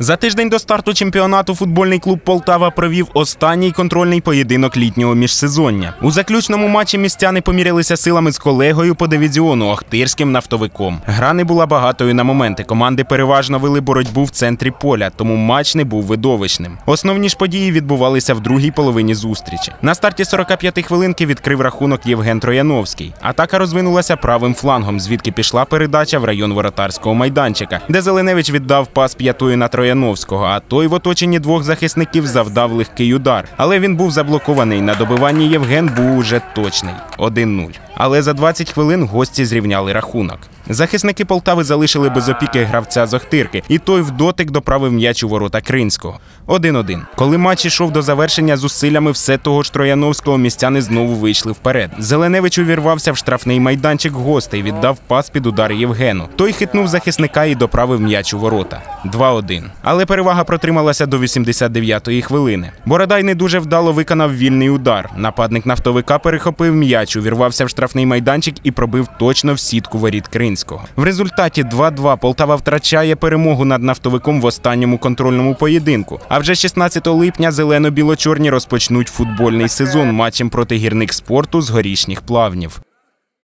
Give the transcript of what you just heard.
За тиждень до старту чемпіонату футбольний клуб Полтава провів останній контрольний поєдинок літнього міжсезоння. У заключному матчі містяни помірялися силами з колегою по дивізіону Охтирським нафтовиком. Гра не була багатою на моменти. Команди переважно вели боротьбу в центрі поля, тому матч не був видовищним. Основні ж події відбувалися в другій половині зустрічі. На старті 45 хвилинки відкрив рахунок Євген Трояновський. Атака розвинулася правим флангом, звідки пішла передача в район воротарського майданчика, де Зеленевич віддав пас п'ятою на Трояновського, а той в оточенні двох захисників завдав легкий удар. Але він був заблокований. На добиванні Євген був уже точний 1-0. Але за 20 хвилин гості зрівняли рахунок. Захисники Полтави залишили без опіки гравця з Охтирки, і той в дотик доправив м'яч у ворота Кринського. 1-1. Коли матч ішов до завершення зусиллями все того ж Трояновського, містяни знову вийшли вперед. Зеленевич увірвався в штрафний майданчик гостей, віддав пас під удар Євгену. Той хитнув захисника і доправив м'яч у ворота. 2-1. Але перевага протрималася до 89-ї хвилини. Бородай не дуже вдало виконав вільний удар. Нападник нафтовика перехопив м'яч, увірвався в штрафний майданчик і пробив точно в сітку воріт Кринського. В результаті 2-2 Полтава втрачає перемогу над нафтовиком в останньому контрольному поєдинку. А вже 16 липня зелено-біло-чорні розпочнуть футбольний сезон матчем проти гірник спорту з горішніх плавнів.